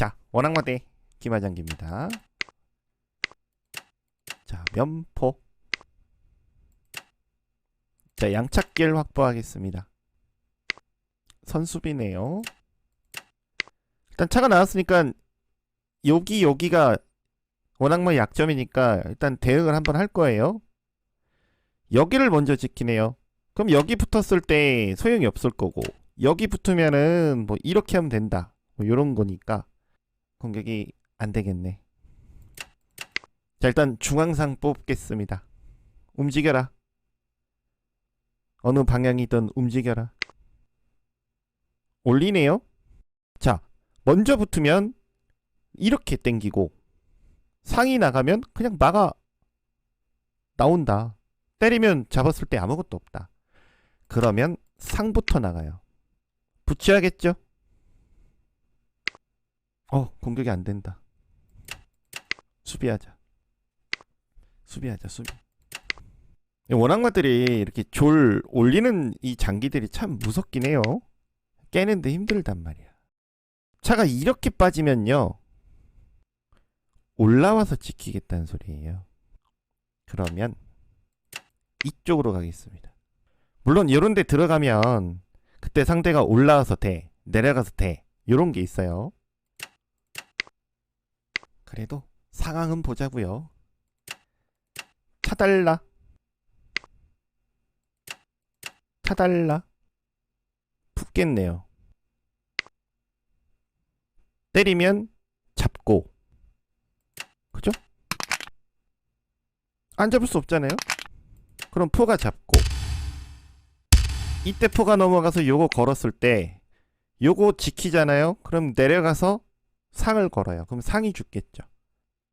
자, 원앙마대 김하장기입니다. 자, 면포. 자, 양착길 확보하겠습니다. 선수비네요. 일단 차가 나왔으니까 여기 여기가 워낙 약점이니까 일단 대응을 한번 할 거예요. 여기를 먼저 지키네요. 그럼 여기 붙었을 때 소용이 없을 거고 여기 붙으면은 뭐 이렇게 하면 된다. 뭐 이런 거니까 공격이 안 되겠네. 자 일단 중앙상 뽑겠습니다. 움직여라. 어느 방향이든 움직여라. 올리네요. 자 먼저 붙으면 이렇게 땡기고 상이 나가면 그냥 막아 나온다. 때리면 잡았을 때 아무것도 없다. 그러면 상부터 나가요. 붙여야겠죠? 어, 공격이 안 된다. 수비하자. 수비하자, 수비. 이 원앙마들이 이렇게 졸 올리는 이 장기들이 참 무섭긴 해요. 깨는데 힘들단 말이야. 차가 이렇게 빠지면요. 올라와서 지키겠다는 소리예요. 그러면 이쪽으로 가겠습니다. 물론 이런 데 들어가면 그때 상대가 올라와서 돼, 내려가서 돼. 요런 게 있어요. 그래도 상황은 보자고요. 차달라. 차달라. 붙겠네요. 때리면 잡고. 그죠? 안 잡을 수 없잖아요. 그럼 포가 잡고. 이때 포가 넘어가서 요거 걸었을 때 요거 지키잖아요. 그럼 내려가서 상을 걸어요. 그럼 상이 죽겠죠.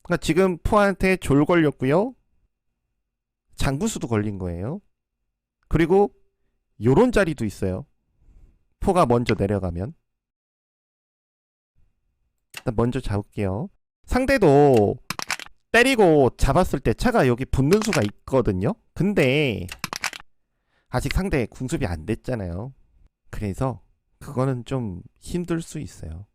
그러니까 지금 포한테 졸 걸렸고요. 장구수도 걸린 거예요. 그리고 요런 자리도 있어요. 포가 먼저 내려가면 일단 먼저 잡을게요. 상대도 때리고 잡았을 때 차가 여기 붙는 수가 있거든요. 근데 아직 상대 궁습이 안 됐잖아요. 그래서 그거는 좀 힘들 수 있어요.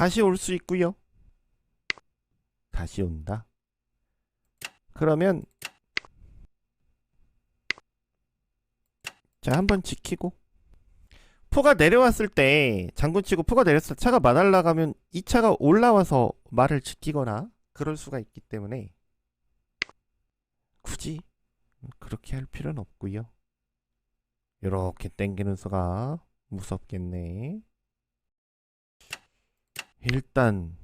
다시 올 수 있고요. 다시 온다. 그러면 자 한번 지키고 포가 내려왔을 때 장군 치고 포가 내렸을 때 차가 마달나가면 이 차가 올라와서 말을 지키거나 그럴 수가 있기 때문에 굳이 그렇게 할 필요는 없고요. 이렇게 땡기는 수가 무섭겠네. 일단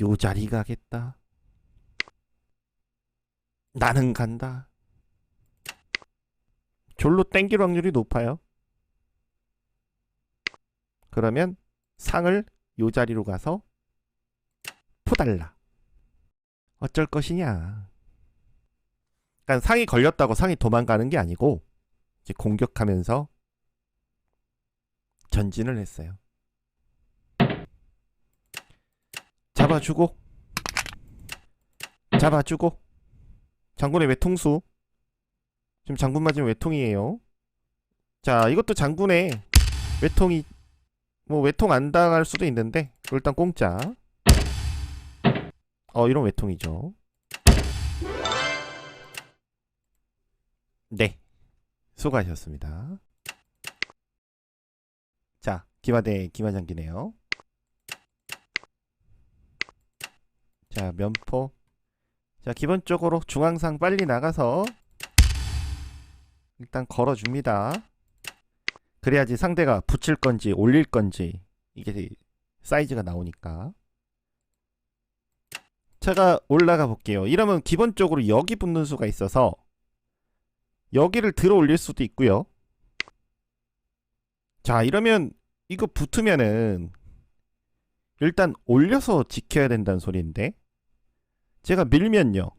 요 자리 가겠다. 나는 간다. 졸로 땡길 확률이 높아요. 그러면 상을 요 자리로 가서 포달라. 어쩔 것이냐. 그러니까 상이 걸렸다고 상이 도망가는 게 아니고 이제 공격하면서 전진을 했어요. 잡아주고. 잡아주고. 장군의 외통수. 지금 장군 맞으면 외통이에요. 자 이것도 장군의 외통이 뭐 외통 안 당할 수도 있는데 일단 공짜. 어 이런 외통이죠. 네. 수고하셨습니다. 자 기마대 기마장기네요 자, 면포. 자, 기본적으로 중앙상 빨리 나가서 일단 걸어줍니다. 그래야지 상대가 붙일 건지 올릴 건지 이게 사이즈가 나오니까. 제가 올라가 볼게요. 이러면 기본적으로 여기 붙는 수가 있어서 여기를 들어 올릴 수도 있고요. 자, 이러면 이거 붙으면은 일단 올려서 지켜야 된다는 소리인데 제가 밀면요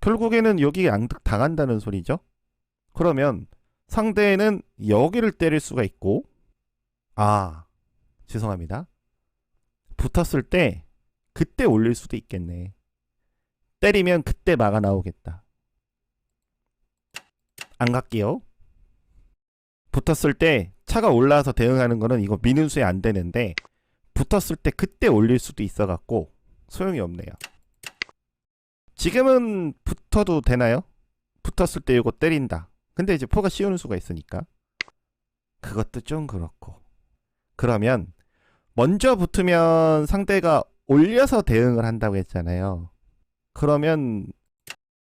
결국에는 여기 양득 당한다는 소리죠 그러면 상대는 여기를 때릴 수가 있고 아 죄송합니다 붙었을 때 그때 올릴 수도 있겠네 때리면 그때 막아 나오겠다. 안 갈게요. 붙었을 때 차가 올라와서 대응하는 거는 이거 미는 수에 안 되는데 붙었을 때 그때 올릴 수도 있어 갖고 소용이 없네요. 지금은 붙어도 되나요? 붙었을 때 이거 때린다. 근데 이제 포가 씌우는 수가 있으니까 그것도 좀 그렇고 그러면 먼저 붙으면 상대가 올려서 대응을 한다고 했잖아요. 그러면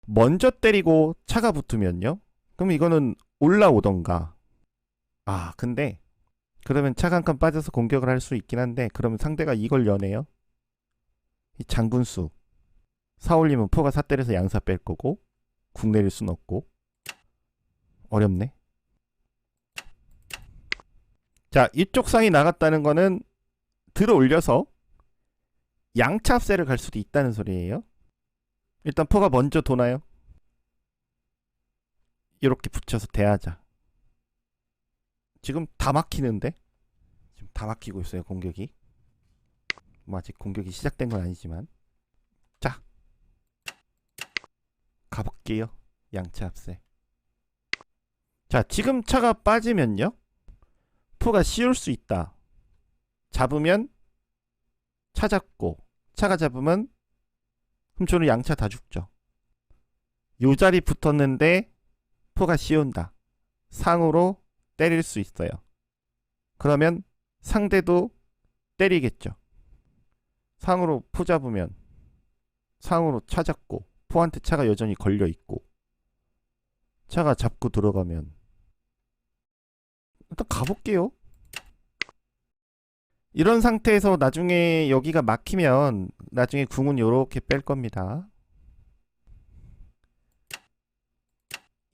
먼저 때리고 차가 붙으면요? 그럼 이거는 올라오던가. 아, 근데 그러면 차가 한 칸 빠져서 공격을 할 수 있긴 한데 그러면 상대가 이걸 여네요. 이 장군수. 사 올리면 포가 사 때려서 양사 뺄 거고 궁 내릴 순 없고 어렵네. 자, 이쪽 상이 나갔다는 거는 들어 올려서 양차 합세를 갈 수도 있다는 소리예요. 일단 포가 먼저 도나요? 이렇게 붙여서 대하자. 지금 다 막히는데? 지금 다 막히고 있어요, 공격이. 뭐 아직 공격이 시작된 건 아니지만. 자. 가 볼게요. 양차 합세. 자, 지금 차가 빠지면요. 포가 씌울 수 있다. 잡으면 차 잡고 차가 잡으면 훔쳐는 양차 다 죽죠. 요 자리 붙었는데 포가 씌운다. 상으로 때릴 수 있어요. 그러면 상대도 때리겠죠. 상으로 포 잡으면 상으로 차 잡고 포한테 차가 여전히 걸려 있고 차가 잡고 들어가면 일단 가볼게요. 이런 상태에서 나중에 여기가 막히면 나중에 궁은 요렇게 뺄 겁니다.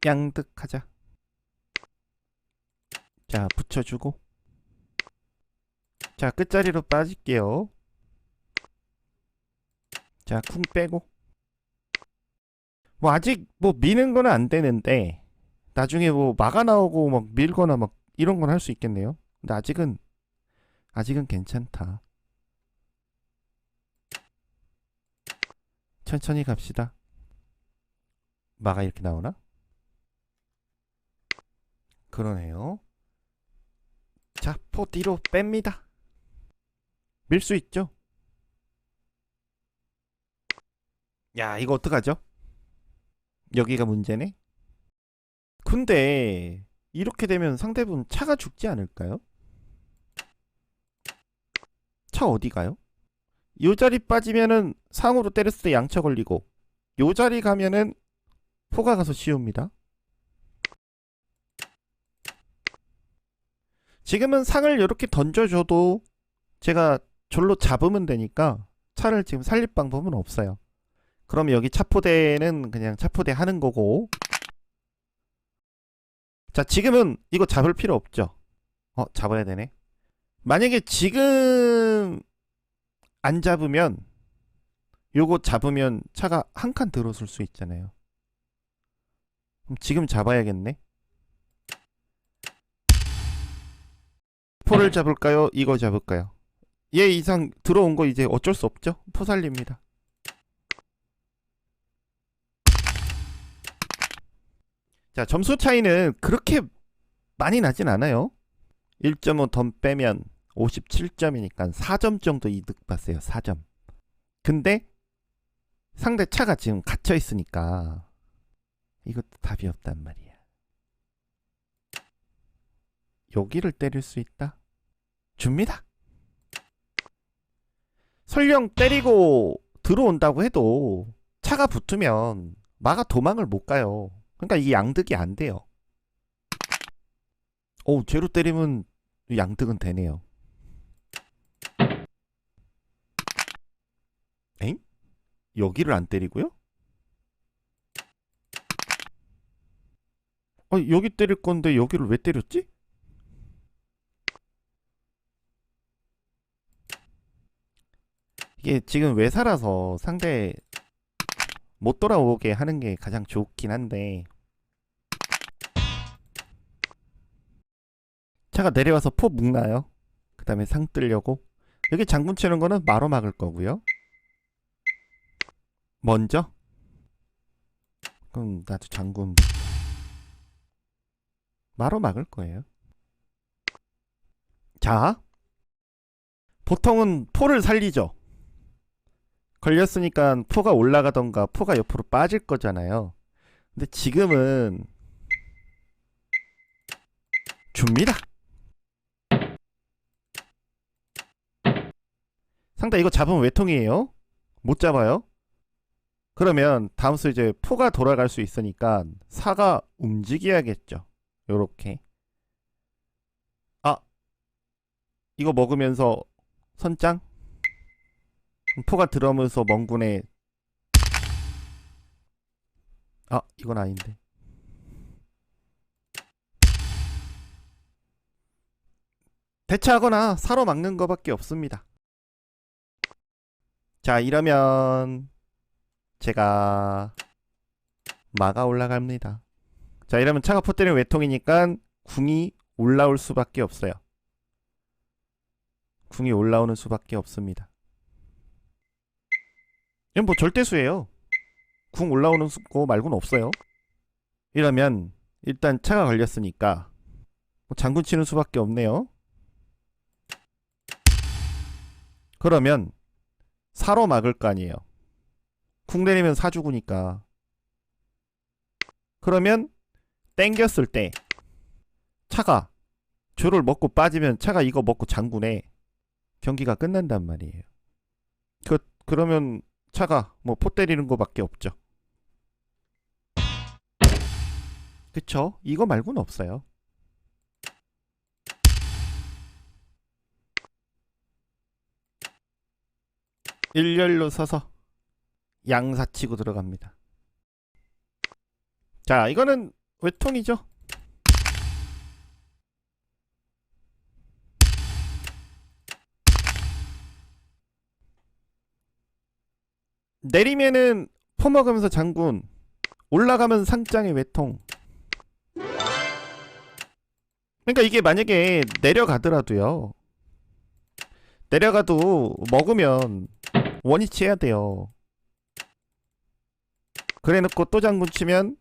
양득하자. 자, 붙여주고. 자, 끝자리로 빠질게요. 자, 쿵 빼고. 뭐 아직 뭐 미는 거는 안 되는데 나중에 뭐 막아 나오고 막 밀거나 막 이런 건 할 수 있겠네요. 근데 아직은 아직은 괜찮다. 천천히 갑시다. 마가 이렇게 나오나? 그러네요. 자, 포 뒤로 뺍니다. 밀 수 있죠? 야, 이거 어떡하죠? 여기가 문제네? 근데 이렇게 되면 상대분 차가 죽지 않을까요? 차 어디 가요? 요 자리 빠지면은 상으로 때렸을 때 양차 걸리고 요 자리 가면은 포가 가서 씌웁니다. 지금은 상을 이렇게 던져줘도 제가 절로 잡으면 되니까 차를 지금 살릴 방법은 없어요. 그럼 여기 차포대는 그냥 차포대 하는 거고 자 지금은 이거 잡을 필요 없죠. 어 잡아야 되네. 만약에 지금 안 잡으면 요거 잡으면 차가 한 칸 들어설 수 있잖아요. 지금 잡아야겠네. 포를 잡을까요? 이거 잡을까요? 얘 이상 들어온 거 이제 어쩔 수 없죠. 포 살립니다. 자, 점수 차이는 그렇게 많이 나진 않아요. 1.5 덤 빼면 57점이니까 4점 정도 이득 봤어요. 4점. 근데 상대 차가 지금 갇혀 있으니까 이것도 답이 없단 말이야. 여기를 때릴 수 있다. 줍니다. 설령 때리고 들어온다고 해도 차가 붙으면 마가 도망을 못 가요. 그러니까 이 양득이 안 돼요. 오, 제로 때리면 양득은 되네요. 엥? 여기를 안 때리고요? 어, 여기 때릴 건데 여기를 왜 때렸지? 이게 지금 외사라서 상대 못 돌아오게 하는 게 가장 좋긴 한데 차가 내려와서 포 묶나요? 그 다음에 상 뜨려고 여기 장군 치는 거는 마로 막을 거고요 먼저 그럼 나도 장군 마로 막을 거예요. 자, 보통은 포를 살리죠. 걸렸으니까 포가 올라가던가 포가 옆으로 빠질 거잖아요. 근데 지금은 줍니다. 상대 이거 잡으면 외통이에요. 못 잡아요. 그러면 다음 수 이제 포가 돌아갈 수 있으니까 사가 움직여야겠죠. 요렇게. 아, 이거 먹으면서 선장? 포가 들어오면서 멍군에 아, 이건 아닌데. 대처하거나 사로 막는 거밖에 없습니다. 자, 이러면 제가 마가 올라갑니다. 자, 이러면 차가 포때리는 외통이니까 궁이 올라올 수밖에 없어요. 궁이 올라오는 수밖에 없습니다. 이건 뭐 절대수예요. 궁 올라오는 수- 거 말고는 없어요. 이러면 일단 차가 걸렸으니까 뭐 장군 치는 수밖에 없네요. 그러면 사로 막을 거 아니에요. 궁 내리면 사 죽으니까. 그러면 땡겼을 때 차가 조를 먹고 빠지면 차가 이거 먹고 장군에 경기가 끝난단 말이에요. 그 그러면 차가 뭐 포 때리는 거밖에 없죠. 그쵸? 이거 말고는 없어요. 일렬로 서서 양사 치고 들어갑니다. 자, 이거는 외통이죠. 내리면은 포 먹으면서 장군 올라가면 상장의 외통 그러니까 이게 만약에 내려가더라도요 내려가도 먹으면 원위치 해야 돼요. 그래 놓고 또 장군 치면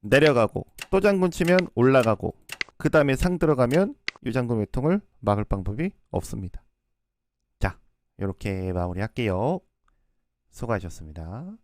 내려가고 또 장군 치면 올라가고 그 다음에 상 들어가면 유장군 외통을 막을 방법이 없습니다. 자 이렇게 마무리할게요. 수고하셨습니다